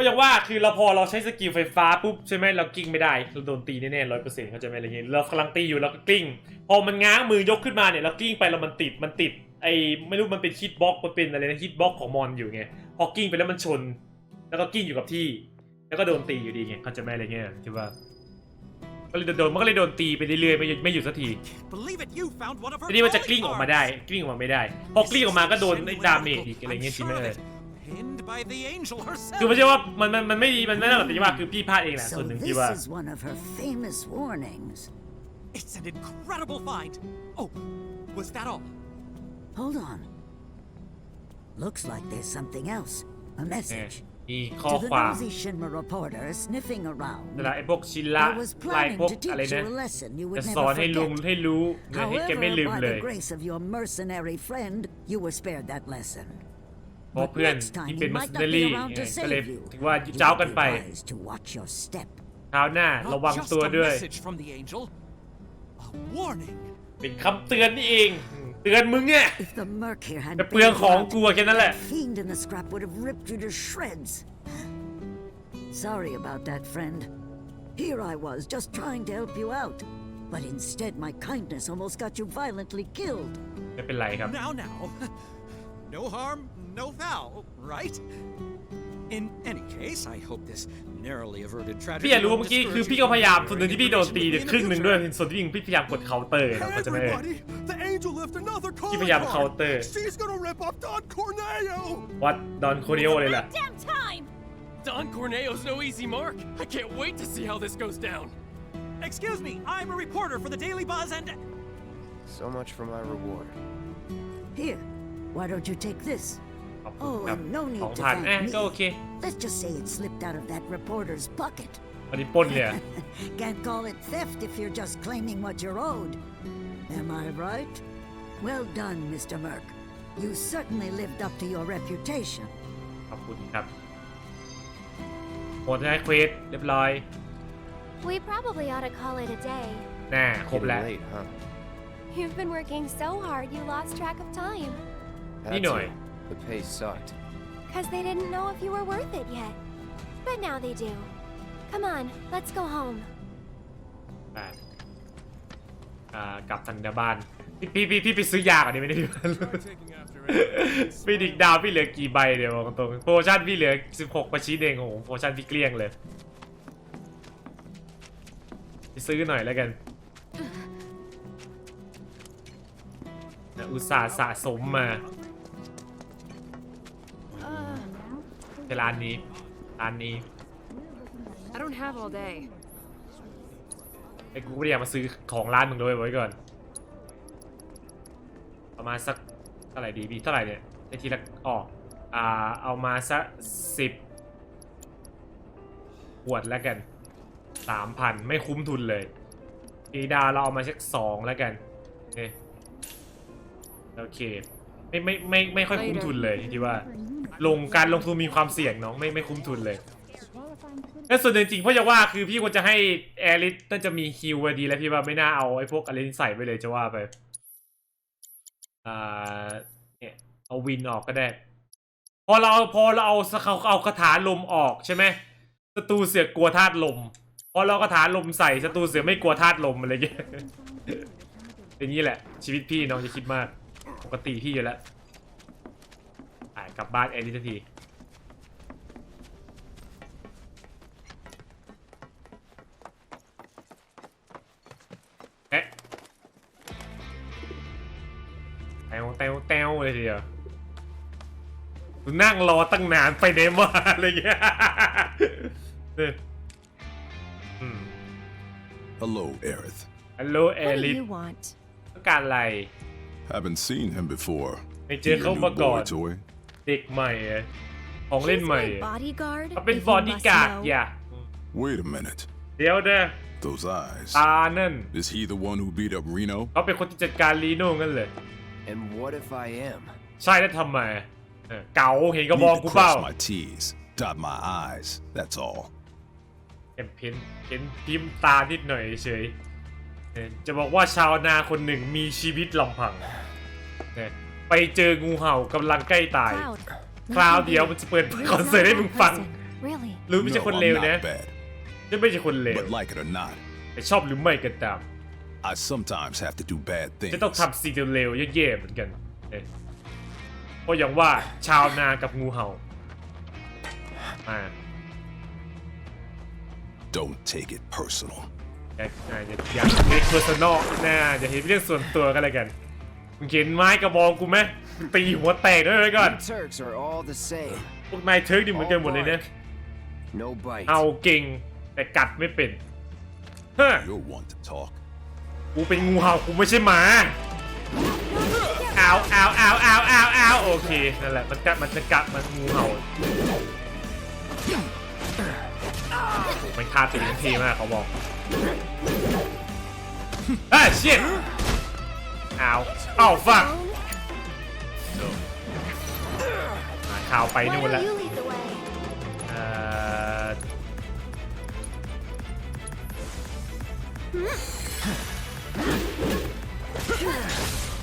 ก็อย่างว่าคือเราพอเราใช้สกิลไฟฟ้าปุ๊บใช่ไหมเรากิ้งไม่ได้เราโดนตีแน่ๆร้อยเปอร์เซ็นต์เขาใจไหมอะไรเงี้ยเรากำลังตีอยู่เราก็กลิ้ง พอมันง้างมือยกขึ้นมาเนี่ยเรากลิ้งไปแล้วมันติดมันติดไอ้ไม่รู้มันเป็นฮิตบ็อกมันเป็นอะไรนะฮิตบ็อกของมอนอยู่ไงพอกิ้งไปแล้วมันชน แล้วก็กิ้งอยู่กับที่ แล้วก็โดนตีอยู่ดีไงเขาใจะไหมอะไรเงี้ยที่ว่าก็เลยโดนมันก็เลยโดนตีไปเรื่อยๆไม่หยุดไม่หยุดสักที Believe it, you found one of her ทีนี้มันจะกลิ้งออกมาได้ calling กลิ้งออกมาไม่ได้ พอกลิ้งออกมาก็โดนไอ้ดาเมจอีกอะไรเงี้ย I'm จริงไหม sure เอ of อ it. Pinned by the angel herself. คือไม่ใช่ว่ามันมันมันไม่ดีมันไม่น่าหรอกแต่ว่าคือพี่พลาดเองแหละ So ส่วนหนึ่ง this ที่ว่า is one of her famous warnings. It's an incredible find. Oh, was that all? Hold on. Looks like there's something else. A เนี่ย message. มีข้อ To the ความ nosy Shinra reporter sniffing around. เวลาไอ้พวกชินละ I was ลาย planning พวก to อะไร teach นะ you a lesson you จะ would สอน never ให้ลุง forget. ให้รู้เงินให้แก However, ไม่ลืม by เลย the grace of your mercenary friend, you were spared that lesson. เพราะ But เพื่อน next time ที่ he เป็นมัส might เตอ not be รี่ around to ก็เลย save you. ถือว่า You เจ้า would กัน be ไป wise to watch your step. คราวหน้า Not ระวัง just ตัว a ด้วย message from the angel. A warning. เป็นคำเตือนนี่เองเตือนมึงเนี่ย If the merc here จะ hadn't เปลือง been ของ around, กูอะแค่นั้นแหละ that fiend in the scrap would have ripped you to shreds. Sorry about that, friend. Here I was, just trying to help you out. But instead, my kindness almost got you violently killed. ไม่เป็นไรครับ Now, now. No harm, no foul, right? In any case, I hope this narrowly averted tragedy. พี่อยากรู้ว่า won't เมื่อกี้ discourage คือ you พี่ก็ from พยายาม doing ส่วนหนึ่งที่พี่โดนตี anything เนี่ย in the ครึ่งหนึ่ง future. ด้วยส่วนที่พี่พยายามกดเคาน์เตอร์นะก็จะไม่ Everybody, the angel left another calling pijama card. counter. She's gonna rip off Don Corneo. วัดดอนโคริโอเลยล่ะ Damn time! Don Corneo's no easy mark. I can't wait to see how this goes down. Excuse me, I'm a reporter for the Daily Buzz and. So much for my reward. Here, why don't you take this? ขอบคุณ Oh, ครับ and no สอง need to พัน thank เอ๊ะ me. ก็โอเค Let's just say it slipped out of that reporter's bucket. วันนี้ปล้นเลยอะ Can't call it theft if you're just claiming what you're owed. Am I right? Well done, Mr. Merck. You certainly lived up to your reputation. ขอบคุณครับหมดแล้วเควสเรียบร้อย We probably ought to call it a day. น่าครบ Getting แล้ว late, huh? You've been working so hard you lost track of time. Had Pinoy. to. The pay sucked. Because they didn't know if you were worth it yet. But now they do. Come on, let's go home. ไปอ่ากลับทันเดบ้านพี่พี่พี่พี่ไปซื้อยาก่อนดีไหมเนี่ยพี่ พี่ดิกดาวพี่เหลือกี่ใบเดี๋ยวบอกตรงโปรโมชั่นพี่เหลือ 16ประชิดเองโอ้โหโปรโมชั่นพี่เกลี้ยงเลยไปซื้อหน่อยแล้วกันนะอุตส่าห์สะสมมา ที่ร้านนี้ ร้านนี้ I don't have all day. ไอ้กูไม่ได้อยากมาซื้อของร้านมึงด้วยไว้ก่อน ประมาณสักเท่าไหร่ดีพี่เท่าไหร่เนี่ยไอ้ทีละออกอ่าเอามาสักสิบขวดแล้วกันสามพันไม่คุ้มทุนเลยอีดาเราเอามาสักสองแล้วกันโอเคโอเคไม่ไม่ไม่ไม่ค่อยคุ้มทุนเลยที่ว่า ลงการลงทุนมีความเสี่ยงเนาะไม่ไม่คุ้มทุนเลยแล้วส่วนหนึ่งจริงเพราะจะว่าคือพี่ควรจะให้แอริสน่าจะมีฮิวไว้ดีแล้วพี่ว่าไม่น่าเอาไอ้พวกอะไรนี่ใส่ไปเลยจะว่าไปอ่าเนี่ยเอาวินออกก็ได้ พอเราพอเราเอาเขาเอาคาถาลมออกใช่ไหมศัตรูเสือกกลัวธาตุลม พอเราคาถาลมใส่ศัตรูเสือไม่กลัวธาตุลมอะไรเงี้ยเป็นงี้แหละ ชีวิตพี่น้องจะคิดมาก ปกติพี่อยู่แล้ว ลับบ้านแอริสทันทีเอ๊ะแตวแตวแตวเลยทีเดียวนั่งรอตั้งนานไปเนมาอะไรเงี้ยเนี่ยอืม Hello, Aerith. ฮัลโหลเอ What ลิ do ส you want? ต้องการอะไร Haven't seen him before. ไม่เจอเขามาก่อน toy. เด็กใหม่อะของเล่น He's ใหม่ my อะ bodyguard. เขาเป็น if บอ you ดี้ must การ์ด know. อย่า Wait a minute. เดี๋ยวเด้อ Those eyes. ตานั่น Is he the one who beat up Reno? เขาเป็นคนที่จัดการลีโน่งั้นเลย And what if I am? ใช่แล้วทำไมเออเก๋าเห็นก็มอง Need กู to เปล่า cross my T's, dot my I's. That's all. เห็นเพ้นเพ้นพิมพ์ตานิดหน่อยเฉยเออจะบอกว่าชาวนาคนหนึ่งมีชีวิตลำพังเออ ไปเจองูเห่ากำลังใกล้ตาย Cloud. คราว nothing เดียว here. มันจะเปิด Where's คอนเสิร์ต that ให้มึงฟัง person? Really? รู้ไม่ใช่ No, คน I'm เลว not นะ bad. จะไม่ใช่คนเลว But like it or not, แต่ชอบหรือไม่ก็ตาม I sometimes have to do bad things. จะต้องทำสิ่งเลวๆแย่ๆเหมือนกันเอ๊ะเพราะอย่างว่าชาวนากับงูเห่าอ่า Don't take it personal. อย่าอย่าอย่าอย่าเล็กเพอร์ซันอลนะอย่าเห็นเป็นเรื่องส่วนตัวกันเลยกัน มึงเห็นไม้กระบองกูไหมมึงตีหัวแตกด้วยไว้ก่อน You Turks are all the same. พวกนายเทิร์กนี่เหมือนกันหมดเลยนะ No bite. เอาเก่งแต่กัดไม่เป็นเฮ้อ You're one to talk. กูเป็นงูเห่ากูไม่ใช่หมาเอาเอาเอาเอาเอาเอาโอเคนั่นแหละมันกัดมันจะกัดมันงูเห่าโอ้โหมันคาตีมันเท่มากเขาบอกเอ้ยชิตเอาเอาฟังข่าวไป Why นู่น don't แล้ว you lead the way? เอ่อ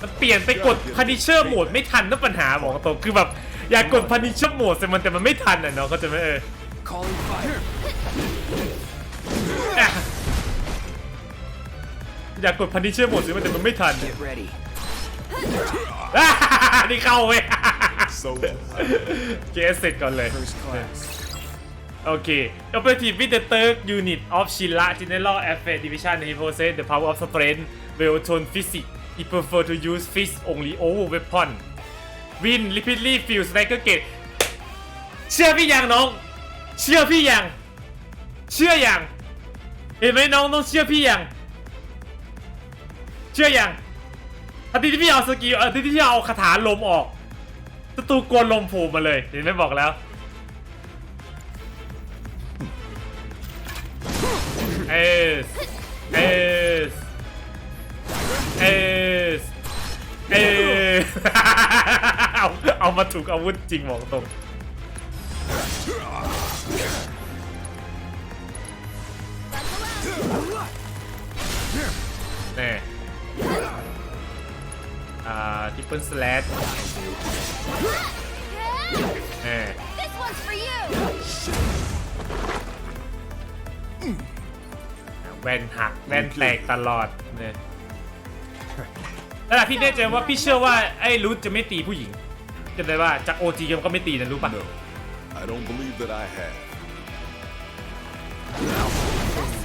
มันเปลี่ยนไปกด Punisher โหมดไม่ทันนั่นปัญหาบอกตรงคือแบบ อยากกด Punisher โหมดแต่มันแต่มันไม่ทันอะเนาะก็จะไม่เออ Calling fire. อ่ อยากกด Punisher โหมดสิมันแต่มันไม่ทัน Get ready. อะนี่เข้าเว้ย So เกสเสร็จก่อนเลย First class. โอเค Operative with the third unit of Shinra General Affairs Division he possess the power of strength well tone physics he prefer to use fist only over weapon win repeatedly feel striker gate เชื่อพี่ยังน้อง เชื่อพี่ยัง เชื่อยัง เห็นไหมน้องต้องเชื่อพี่ยัง เชื่อยังทันทีที่พี่เอาสกิลเออทันทีที่พี่เอาคาถาลมออกศัตรูกวนลมโผล่มาเลยเห็นไหมบอกแล้วเอสเอสเอสเอสเอาเอามาถูกอาวุธจริงบอกตรงแน่ อ่าทิปเปิลสแลชแน่ This one's for you! แว่นหักแว่นแตกตลอดเนี่ยแล้วล่ะพี่แน่ใจว่าพี่เชื่อว่าไอ้รูทจะไม่ตีผู้หญิงจะได้ว่าจากโอจีมันก็ไม่ตีนะรู้ปะ no, I don't believe that I have.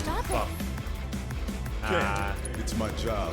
Stop it. อ่า It's my job.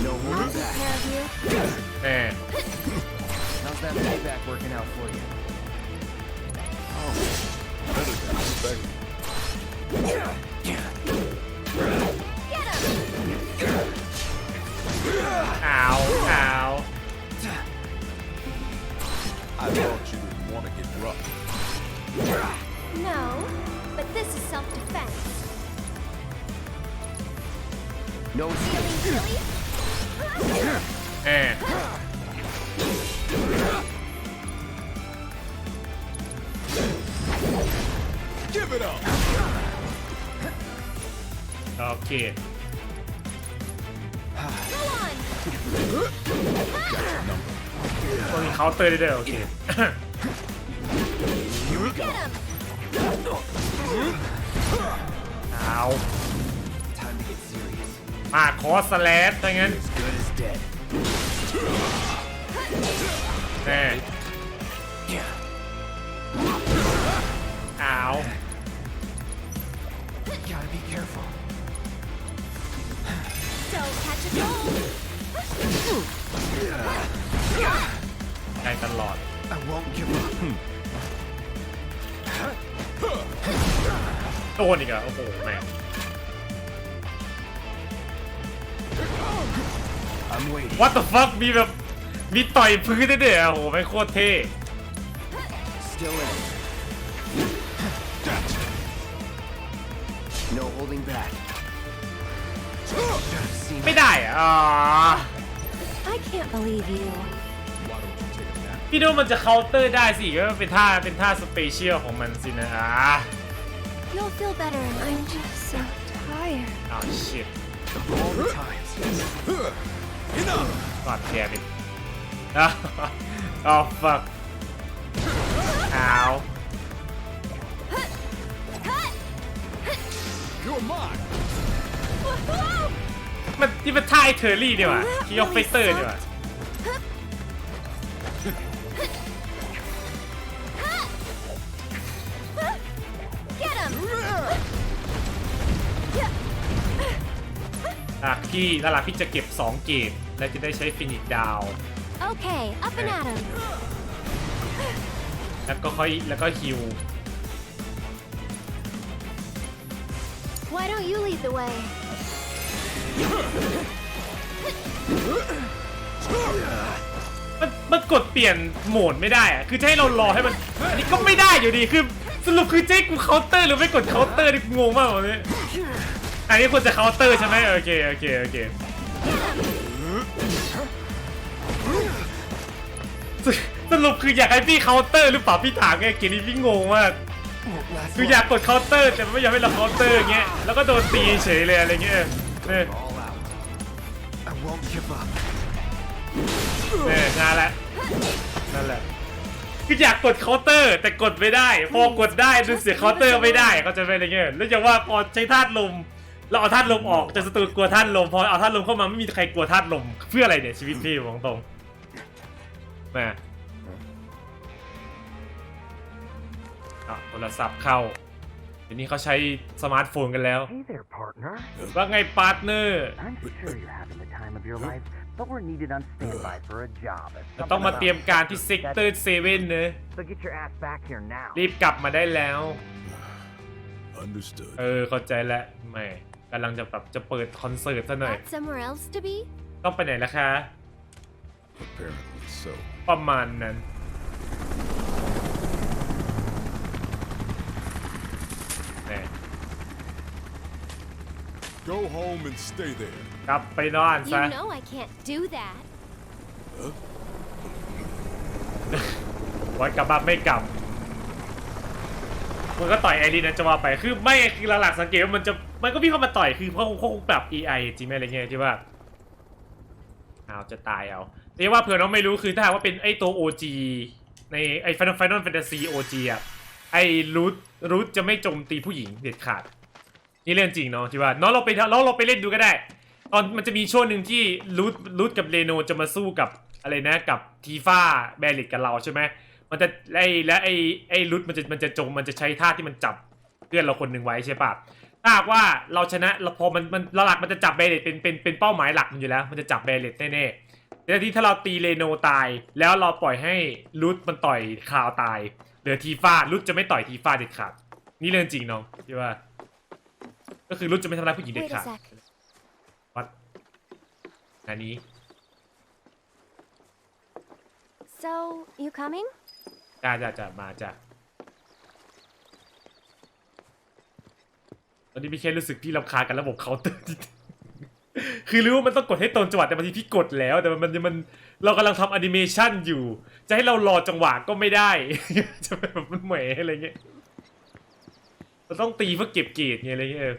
No more I'll take care of you. แม่ How's that payback working out for you? Oh. Better ยโอเค Get him! เอา Time to get serious. มาคอสแลสถ้างั้น As good as dead. แน่เอา Gotta be careful. ได้ตลอด I won't give up. โดนอีกอะโอ้โหแม่ง I'm waiting. what the fuck มีแบบ มีต่อยพื้นได้ด้วยอะโอ้โหแม่งโคตรเท่ Still in it. No holding back. See ไม่ได้อะอ๋อ I can't believe you. Why don't you take a nap? พี่ดูมันจะเคาน์เตอร์ได้สิก็เป็นท่าเป็นท่าสเปเชียลของมันสินะอ่า You'll feel better. I'm just so tired. อ้าวชิต all the times. Enough! กอดแกดิอ้าวอ้าว fuck อ้าว You're mine! มันนี่มันท่าไอ้เทอร์รี่ดีว่ะคีออฟไฟเตอร์ดีว่ะ Get him! อะพี่แล้วล่ะพี่จะเก็บ 2 เกตแล้วจะได้ใช้ฟินิชดาว Okay, up and at him. แล้วก็ค่อยแล้วก็ฮิว Why don't you lead the way? มันมันกดเปลี่ยนโหมดไม่ได้อะคือจะให้เรารอให้มัน อันนี้ก็ไม่ได้อยู่ดีคือสรุปคือเจ๊กูเคาน์เตอร์หรือไม่กดเคาน์เตอร์นี่งงมากวันนี้อันนี้ควรจะเคาน์เตอร์ใช่ไหมโอเคโอเคโอเคสรุปคืออยากให้พี่เคาน์เตอร์หรือเปล่าพี่ถามไงเกมนี้พี่งงมากคืออยากกดเคาน์เตอร์แต่ไม่อยากให้เราเคาน์เตอร์เงี้ยแล้วก็โดนตีเฉยเลยอะไรเงี้ยเนี่ย เนี่ยงานละนั่นแหละคืออยากกดเคาน์เตอร์ แต่กดไม่ได้ พอกดได้ดูเสียเคาน์เตอร์ไม่ได้ก็จะเป็นอะไรเงี้ยแล้วอย่างว่าพอใช้ธาตุลมเราเอาธาตุลมออกจะศัตรูกลัวธาตุลมพอเอาธาตุลมเข้ามาไม่มีใครกลัวธาตุลมเพื่ออะไรเนี่ยชีวิตพี่บอกตรงแม่อะโทรศัพท์เข้าเดี๋ยวนี้เขาใช้สมาร์ทโฟนกันแล้ว Hey there, partner. ว่าไงพาร์ทเนอร์ I'm sure you're having the time of your life, but we're needed on standby for a job. at เรา something ต้องมาเตรียม about การที่เซกเตอร์เซเว่นเนอะ So get your ass back here now. รีบกลับมาได้แล้ว Understood. เออเข้าใจแล้วแหม่กำลังจะแบบจะเปิดคอนเสิร์ตซะหน่อย Got somewhere else to be? ต้องไปไหนล่ะคะ Apparently so. ประมาณนั้นแหม่ Go home and stay there. กลับไปนอน You ซะ know I can't do that. วันกลับบ้านไม่กลับ มันก็ต่อยไอรีนนะจะว่าไป คือไม่คือหลักๆสังเกตว่ามันจะมันก็พี่งเข้ามาต่อยคือเขาคงเขาคงปรับ EI จริงไหมอะไรเงี้ยที่ว่าเอาจะตายเอาแต่ว่าเผื่อน้องไม่รู้คือถ้าหากว่าเป็นไอตัว OG ในไอ Final Final Fantasy OG อะไอรูทรูทจะไม่โจมตีผู้หญิงเด็ดขาด นี่เรื่องจริงเนาะที่ว่าน้องเราไปน้องเราไปเล่นดูก็ได้ ตอนมันจะมีช่วงหนึ่งที่รูทรูทกับเรโนจะมาสู้กับอะไรนะกับทีฟ้าแบริกกับเราใช่ไหมมันจะไอและไอไอรูทมันจะมันจะจงมันจะใช้ท่าที่มันจับเพื่อนเราคนหนึ่งไว้ใช่ปะถ้าหากว่าเราชนะเราพอมันมันหลักมันจะจับแบริกเป็นเป็นเป็นเป้าหมายหลักมันอยู่แล้ว มันจะจับแบริกแน่ๆแต่ที่ถ้าเราตีเรโนตาย แล้วเราปล่อยให้รูทมันต่อยคาวตายเหลือทีฟ้ารูทจะไม่ต่อยทีฟ้าเด็ดขาดนี่เรื่องจริงน้องที่ว่า ก็คือรุดจะไม่ทำร้ายผู้หญิงเด็ด Wait ขา a ด sec. วัดอันนี้ So, you coming? จ้าจ้าจ้ามาจ้าตอนนี้พี่แค่รู้สึกพี่รำคาญกับระบบเคาน์เตอร์คือรู้ว่ามันต้องกดให้ตรงจังหวะแต่บางทีพี่กดแล้วแต่มันมันมันเรากำลังทำแอนิเมชันอยู่ จะให้เรารอจังหวะก็ไม่ได้ จะเป็นแบบมันเหมยอะไรเงี้ยเราต้องตีเพื่อเก็บเกรดไงอะไรเงี้ยเออ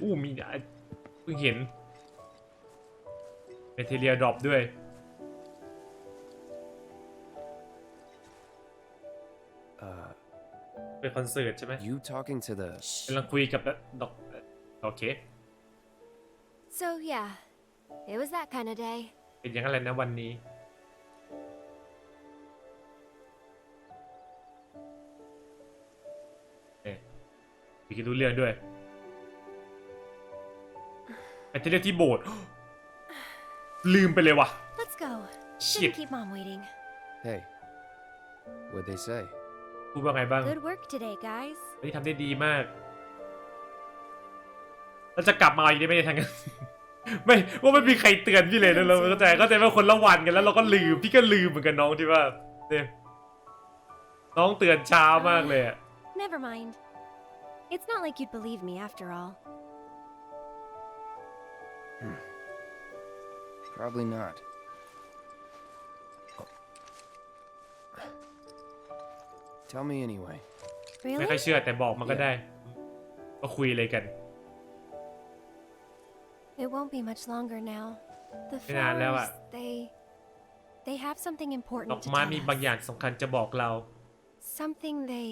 อู้มีอะเพิ่งเห็นเมเทเรียดรอปด้วย Uh, เป็นคอนเสิร์ตใช่ไหม you talking to the? กำลังคุยกับดอกโอเค So, yeah. It was that kind of day. เป็นอย่างไรนะวันนี้เนี่ยพี่คิดรู้เรื่องด้วย ไอ้ที่เรียกที่โบสถ์ลืมไปเลยว่ะ Let's go. Shit. Shouldn't keep mom waiting. Hey, what'd they say? พูดว่าไงบ้าง Good work today, guys. วันนี้ทำได้ดีมากเราจะกลับมาอีกได้ไหมในทางนั้น ไม่ว่าไม่มีใครเตือนพี่เลยนะเราเข้าใจเข้าใจว่าคนละวันกันแล้วเราก็ลืมพี่ก็ลืมเหมือนกันน้องที่ว่าเนี่ยน้องเตือนช้ามากเลยอะ Never mind. It's not like you'd believe me after all. Probably not. Tell me anyway. ไม่ Really? ค่อยเชื่อแต่บอกมันก็ได้ก็คุยเลยกัน It won't be much longer now. The ไม่นานแล้วอะ flowers, they they have something ด important อก to ไม้ tell มี us. บางอย่างสำคัญจะบอกเรา Something they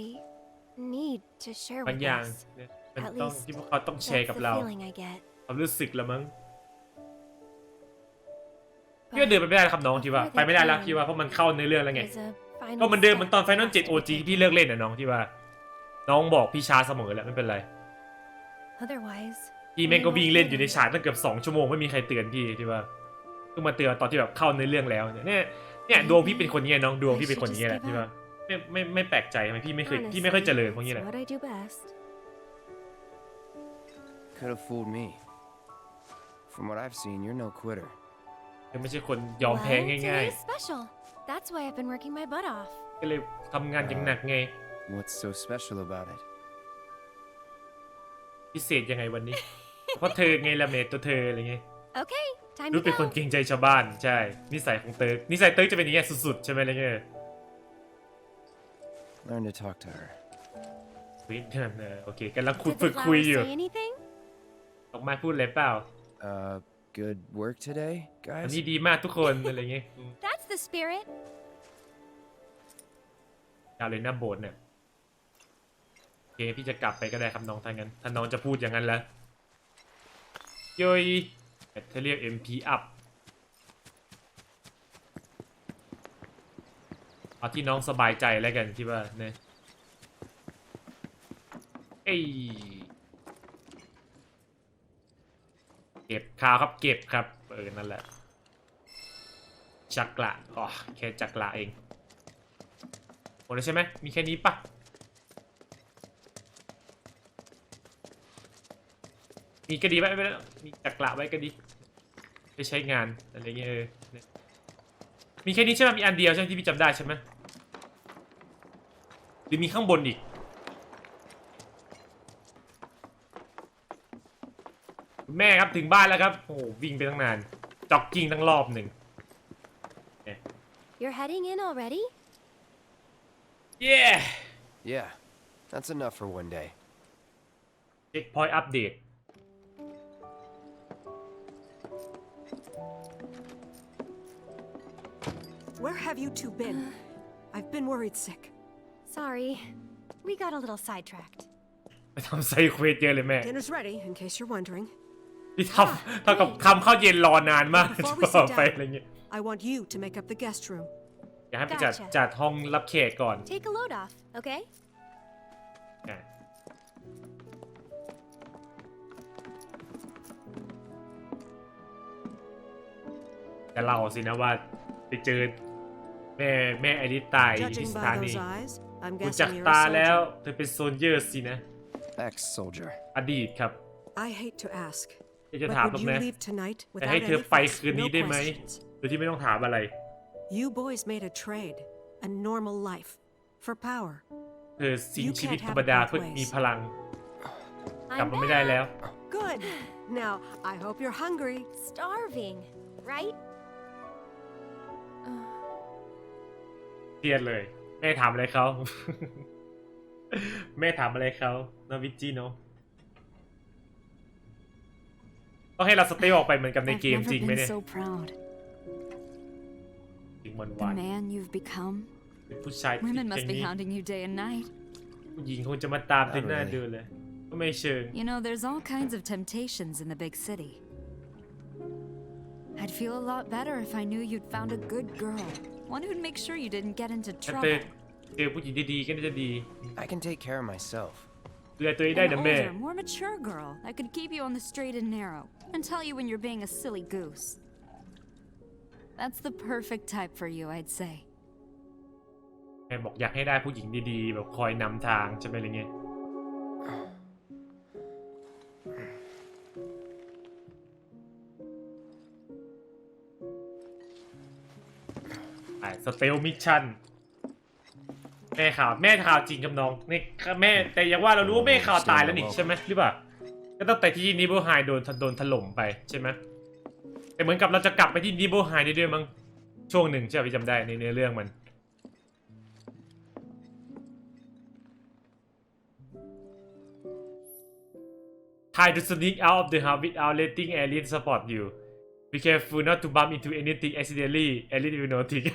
need to share บาง with อย่าง us. เนี่ยมัน At ต้อง least ที่พวกเขาต้องแชร์ That's กับ the เรา feeling I get. ความรู้สึกละมั้ง But พี่ว่าเดินไปไม่ได้ครับน้องที่ว่า before ไปไม่ได้แล้ว they พี่ว่าเพราะมันเข้าในเรื่องแล้วไง there's a final ก็เหมันเดิม step เหมือนตอน Final that has 7 to OG be ที่เลิกเล่นนะน้องที่ว่า น้องบอกพี่ช้าเสมอแหละไม่เป็นไร taken. Otherwise, พี่แม่งก็วิ่งเล่นอยู่ในฉากตั้งเกือบสองชั่วโมงไม่มีใครเตือนพี่ที่ว่าเพิ่งมาเตือนตอนที่แบบเข้าในเรื่องแล้วเนี่ยเนี่ยเนี่ยดวงพี่เป็นคนเงี้ยน้องดวงพี่เป็นคนเงี้ยแหละที่ว่าไม่ไม่ไม่แปลกใจทำไมพี่ไม่เคยพี่ไม่ค่อยเจริญพวกนี้แห it's ละ what I do best. Could have fooled me. From what I've seen, you're no quitter. คือไม่ใช่คนยอมแพ้ Well, ง่าย today's special. That's why I've been working my butt off. ๆ ก็เลยทำงานอย่างหนักไง What's so special about it? พิเศษยังไงวันนี้ เพราะเธอไงละเมดตัวเธออะไรเงี้ย Okay, time รู้ to เป็นคน go. เกรงใจชาวบ้านใช่ นิสัยของเติร์กนิสัยเติร์กจะเป็นอย่างเงี้ยสุดๆ ใช่ไหมอะไรเงี้ย Learn to talk to her. เฮ้ยนั่นเออโอเคกำลังคุย Did ฝึ the กคุย flowers อยู่ say anything? ออกมาพูดเลยเปล่า Uh, good work today, อัน guys? นี้ดีมากทุกคนอะไรเงี้ยอืม That's the spirit. ยาวเลยหน้าโบสถ์เนี่ยโอเคพี่จะกลับไปก็ได้ครับน้องถ้างั้นถ้าน้องจะพูดอย่างนั้นแล้วโยยถ้าเรียก MP up เอาที่น้องสบายใจแล้วกันที่ว่าเนี่ยเอ้ยเก็บข่าวครับเก็บครับ เออ นั่นแหละ จักระอ๋อแค่จักระเองหมดแล้วใช่ไหมมีแค่นี้ปะมีก็ดีไว้ไม่เป็นไรมีจักระไว้ก็ดีไปใช้งานอะไรเงี้ยเออเนี่ยมีแค่นี้ใช่ไหมมีอันเดียวใช่ไหมที่พี่จำได้ใช่ไหมหรือมีข้างบนอีก คุณแม่ครับถึงบ้านแล้วครับโอ้โหวิ่งไปตั้งนานจ็อกกิ้งตั้งรอบหนึ่ง You're heading in already? เย้ Yeah, that's enough for one day. เช็คพอยต์อัปเดต Where have you two been? I've been worried sick. Sorry. We got a little sidetracked. ไปทำไซเควสเยอะเลยแม่ Dinner's ready, in case you're wondering. พี่ทำเท่ากับคำข้าวเย็นรอนานมาก Before จะ we บอ sit กไป down, อะไรเงี้ย I want you to make up the guest room. อยากให้ไปจัด Gotcha. จัดห้องรับแขกก่อน Take a load off, okay? อะแต่เราสินะว่าไปเจอแม่แม่ไอริสตายอยู่ที่ Judging สถา by นี those eyes, I'm ดูจาก guessing you're ตา a แล้ว soldier. เธอเป็นโซลเยอร์สินะ Ex-soldier. อดีตครับ I hate to ask, อยากจะ but ถาม would ตรง you นี้ leave tonight แต่ without ให้ any เธอไป fuss, คืนนี้ no ได้ไหม questions? โดยที่ไม่ต้องถามอะไร You boys made a trade, a normal life, for power. เธอสิ้น You ชีวิต can't ธร have รม it ดา both เพื่อ ways. มีพลัง กลับ I'm มาไม่ได้แล้ว back. Good. Now, I hope you're hungry. Starving, right? เครียดเลย แม่ถามอะไรเขา แม่ถามอะไรเขานาวิจิโน ต้องให้เราสเตลออกไปเหมือนกับใน I've เกม never จริงไหม been เนี่ย so proud. จริงวัน The วาน man you've become. เป็นผู้ชายที่ Women อ must ย่าง be นี้ hounding you day and night. ผู้หญิงคงจะมาตามที่ Not หน้า really. ดูเลย ก็ไม่เชิง You know, there's all kinds of temptations in the big city. I'd feel a lot better if I knew you'd found a good girl. One who'd make sure you didn't get into ถ้าเจอ trouble. เจอผู้หญิงดีๆก็น่าจะดี I can take care of myself. An นะแม่ older, more mature girl that could keep you on the straight and narrow and tell you when you're being a silly goose. That's the perfect type for you, I'd say. แม่บอกอยากให้ได้ผู้หญิงดีๆ แบบคอยนำทางใช่ไหมอะไรเงี้ยไปสเตลมิชชั่น แม่ข่าวแม่ข่าวจริงกับน้องนี่แม่แต่อย่างว่าเรารู้ว่าแม่ข่าวตายแล้วนี่ใช่ไหมหรือเปล่าก็ตั้งแต่ที่นิโบไฮโดนโดนถล่มไปใช่ไหมแต่เหมือนกับเราจะกลับไปที่นิโบไฮได้ด้วยมั้งช่วงหนึ่งใช่ไหมพี่จำได้ในเนื้อเรื่องมัน Try to sneak out of the house without letting alien spot you. Be careful not to bump into anything accidentally. Alien will notice.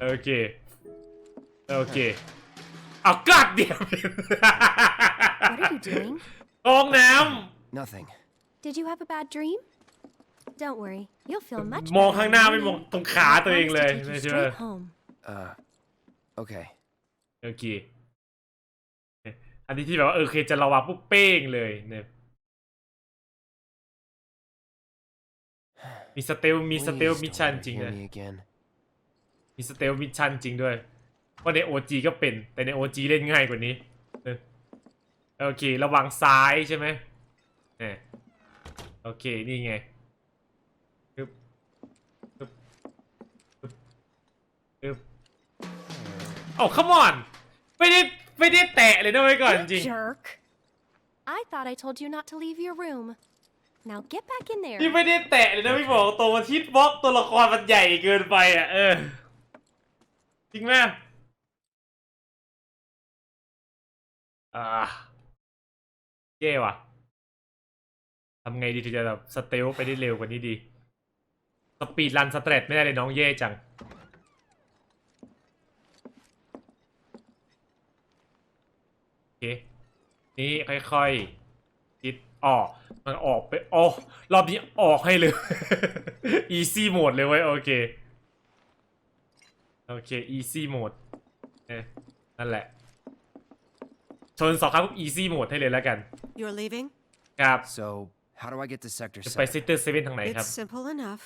Okay. Okay. Okay. Oh god damn it. What are you doing? ห้องน้ Nothing. Did you have a bad dream? Don't worry, you'll feel much ำมอง better ข้าง in หน้า the ไม่มอง morning. ตรงขาตัวเองเลย Promise to take you ใช่ไหม straight home. Uh, okay. โอเค อันนี้ที่แบบว่าเออโอเคจะระวังปุ๊บเป้งเลยเนี่ยมีสเตลมีสเตล Please มิช don't ชั่น let her จริง hear นะ me again. มีสเตลมิชชั่นจริงด้วยว่าใน OG ก็เป็นแต่ใน OG เล่นง่ายกว่านี้เออโอเค ระวังซ้ายใช่ไหมเนี่ยโอเค นี่ไงปึ๊บปึ๊บปึ๊บปึ๊บโอ้ come on ไม่ได้ ไม่ได้แตะเลยนะไว้ก่อนจริง Jerk. I thought I told you not to leave your room. Now get back in there. นี่ไม่ได้แตะเลยนะพี่บอกตัวมันทิดบล็อกตัวละครมันใหญ่เกินไปอะเออ จริงไหมอ่าเย่ว่ะทำไงดีถึงจะแบบสเตลไปได้เร็วกว่านี้ดี สปีดรันสเตรทไม่ได้เลยน้องเย่จัง โอเค นี่ค่อยๆคิดออก มันออกไปอ๋อรอบนี้ออกให้เลย easy mode เลยเว้ย โอเค โอเค easy mode เอ๊ะนั่นแหละ ชนสองครั้งปุ๊บ easy mode ให้เลยแล้วกัน You're leaving? ครับ So, how do I get to Sector จะไป 7? เซกเตอร์เซเว่นทางไหนครับ It's simple enough.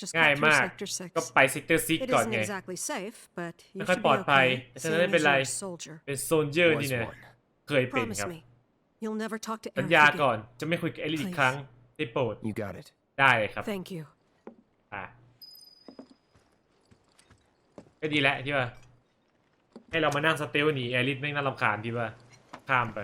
Just ง่าย cut through มาก Sector 6. ก็ไปเซกเตอร์ซิก It ก่อน isn't ไง exactly safe, but you ไม่ค่อย should ปล be อดภัย okay. แต่ฉัน Same ไม่ as เป็นไร you're a soldier. เป็นโซนเจอร์ Was นี่นะ one. เคยเป็น Promise ครับ me, you'll never talk to สัญ Eric ญา again. ก่อนจะไม่คุยกับเอลิสอีก Please ครั้งได้โปรด You got it. ได้เลยครับ Thank you. อะ ก็ดีแล้วที่ว่า ให้เรามานั่งสเตลหนีแอริสไม่น่ารำคาญที่ว่า ข้ามไป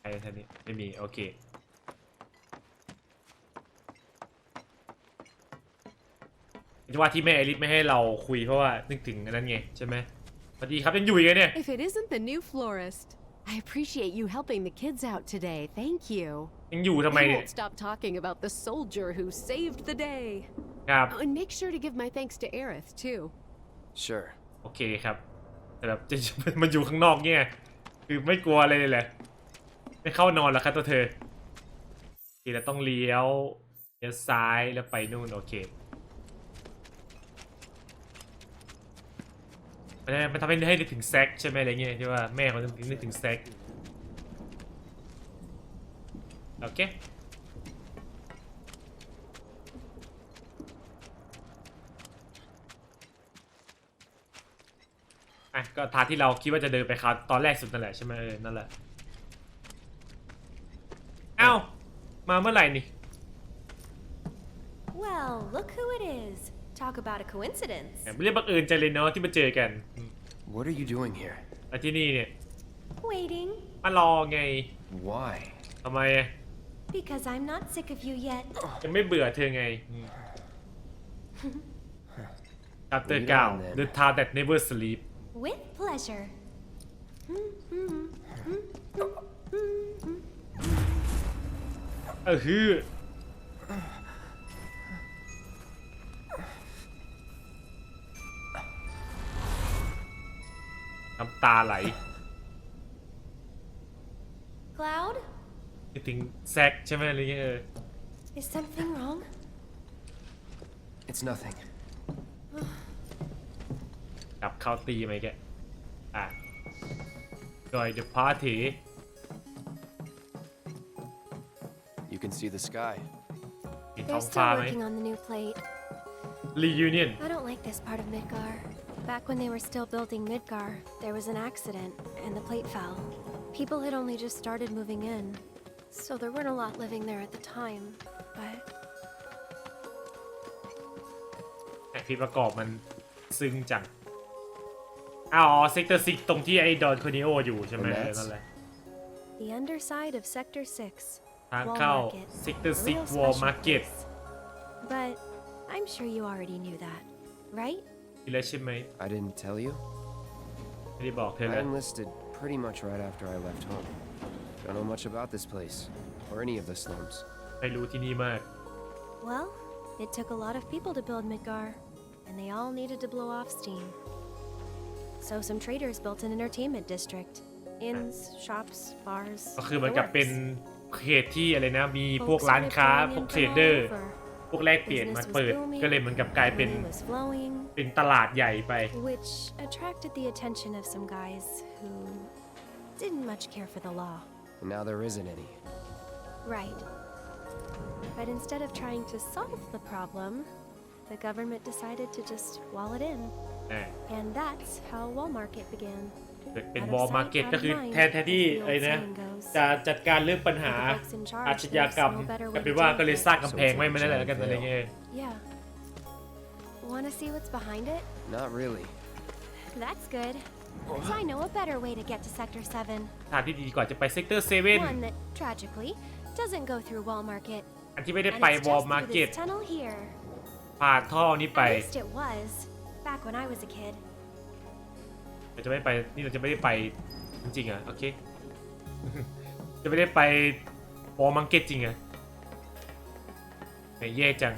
ไอ้ท่านี้ไม่มี โอเค จะ ว่าที่แม่ไอริสไม่ให้เราคุยเพราะว่านึกถึงอันนั้นไงใช่ไหมสวัสดีครับยังอยู่อีกไงเนี่ย If it isn't the new florist, I appreciate you helping the kids out today. Thank you. ยังอยู่ทำไม I เนี่ย won't stop talking about the soldier who saved the day. ครับ Oh, and make sure to give my thanks to Aerith, too. Sure. โอเคครับแต่แบบจะ มันอยู่ข้างนอกเนี่ยคือไม่กลัวอะไรเลยแหละไม่เข้านอนแล้วครับตัวเธอโอเคแล้วต้องเลี้ยวเลี้ยวซ้ายแล้วไปนู่นโอเค มันมันทำให้ให้นึกถึงแซกใช่ไหมอะไรเงี้ยที่ว่าแม่เขานึกนึกถึงแซกโอเคอะก็ทางที่เราคิดว่าจะเดินไปครับตอนแรกสุดนั่นแหละใช่ไหมเออนั่นแหละเอ้ามาเมื่อไหร่นี่ Well, look who it is. Talk about a coincidence. แหมไม่เรียกบังเอิญใจเลยเนาะที่มาเจอกันอืม What are you doing here? แล้วที่นี่เนี่ย Waiting. มารอไง Why? ทำไมอะ Because I'm not sick of you yet. ยังไม่เบื่อเธอไงอืม Chapter Lead on 9 then. The Town That Never Sleep With pleasure. เออฮือ น้ำตาไหล Cloud, คิดถึงแซกใช่ไหมอะไรเงี้ยเออ is something wrong? It's nothing. กลับเข้าตีไหมแกอะ Join the party You can see the sky. มีท้อ They're งฟ้า still ไหม working on the new plate. Reunion I don't like this part of Midgar. Back when they were still building Midgar, there was an accident, and the plate fell. People had only just started moving in, so there weren't a lot living there at the time, but ไอพี่ประกอบมันซึ้งจังอ๋อเซกเตอร์ซิกตรงที่ไอ้ดอนคอนิโออยู่ใช่ไหม And that's- นั่นแหละ the underside of Sector 6. ทาง Wall เข้า Market. เซกเตอร์ A ซิก real วอล special มาร์เก็ต place. But I'm sure you already knew that, right? นี่แล้วใช่ไหม I didn't tell you? ไม่ได้บอกเธอ I แล้ว enlisted pretty much right after I left home. Don't know much about this place, or any of the slums. ไม่รู้ที่นี่มาก Well, it took a lot of people to build Midgar, and they all needed to blow off steam. So some traders built an entertainment district. Inns, shops, bars. ก็คือเหมือนกับ the เป็น works. เขตที่อะไรนะ มีพวก Folks ร้าน started ค้า pouring พว in กเท from รด all เดอร์ over. พวกแลกเปลี่ยนมา Business was เปิด booming, ก็เลยเหมือนกับกลายเป็น money was flowing, เป็นตลาดใหญ่ไป which attracted the attention of some guys who didn't much care for the law. And now there isn't any. Right. But instead of trying to solve the problem, the government decided to just wall it in. แน่ And that's how Wall Market began. เป็น Out ว of อล sight, มาร์เก็ต out ก็ of คือ mind, แทนแทนที่ as the ไอ้ old นะ saying goes. จะจัดการเรื่องปัญหา The folks in charge อาชญากรรม knows no better way กลายเป็น to ว่า deal ก็เลย with สร้าง it. กำแพงไว้มันนั่นแหละแล้วกันอะไรเงี้ย Yeah. Wanna see what's behind it? Not really. That's good. 'Cause I know a better way to get to Sector 7. ทางที่ดีกว่าจะไปเซกเตอร์เซเว่น One that, tragically, doesn't go through Wall Market. อันที่ไม่ได้ And ไป it's วอล just มา through ร์เก็ต this tunnel here. ผ่านท่อนี้ไป At least it was, back when I was a kid. เราจะไม่ไปนี่เราจะไม่ได้ไปจริงๆอะโอเค จะไม่ได้ไปวอลมังเก็ตจริงอะแย่จัง